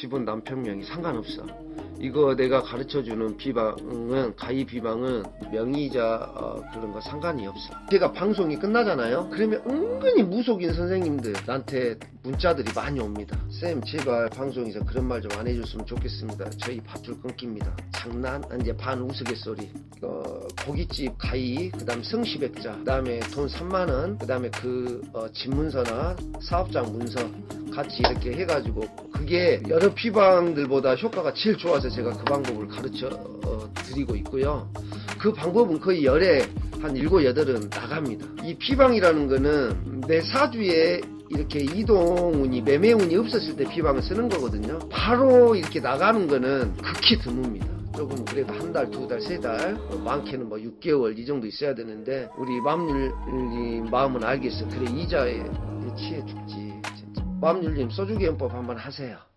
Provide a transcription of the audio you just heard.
집은 남편 명이 상관없어. 이거 내가 가르쳐주는 비방은 가위 비방은 명의자 어, 그런 거 상관이 없어. 제가 방송이 끝나잖아요. 그러면 은근히 무속인 선생님들 나한테 문자들이 많이 옵니다. 쌤 제발 방송에서 그런 말 좀 안 해줬으면 좋겠습니다. 저희 밧줄 끊깁니다. 장난 이제 반 우스갯소리. 어, 고깃집 가위 그다음 성시백자 그 다음에 돈 3만 원 그 다음에 그 어, 집문서나 사업장 문서 같이 이렇게 해가지고 그게 여러 피방들보다 효과가 제일 좋아서 제가 그 방법을 가르쳐 어, 드리고 있고요. 그 방법은 거의 열에 한 일곱 여덟은 나갑니다. 이 피방이라는 거는 내 사주에 이렇게 이동운이 매매운이 없었을 때 피방을 쓰는 거거든요. 바로 이렇게 나가는 거는 극히 드뭅니다. 조금 그래도 한 달, 두 달, 세 달, 어, 많게는 뭐 6개월 이 정도 있어야 되는데 우리 마음률님 마음은 알겠어. 그래 이자에 취해 죽지. 마음률님 소주기연법 한번 하세요.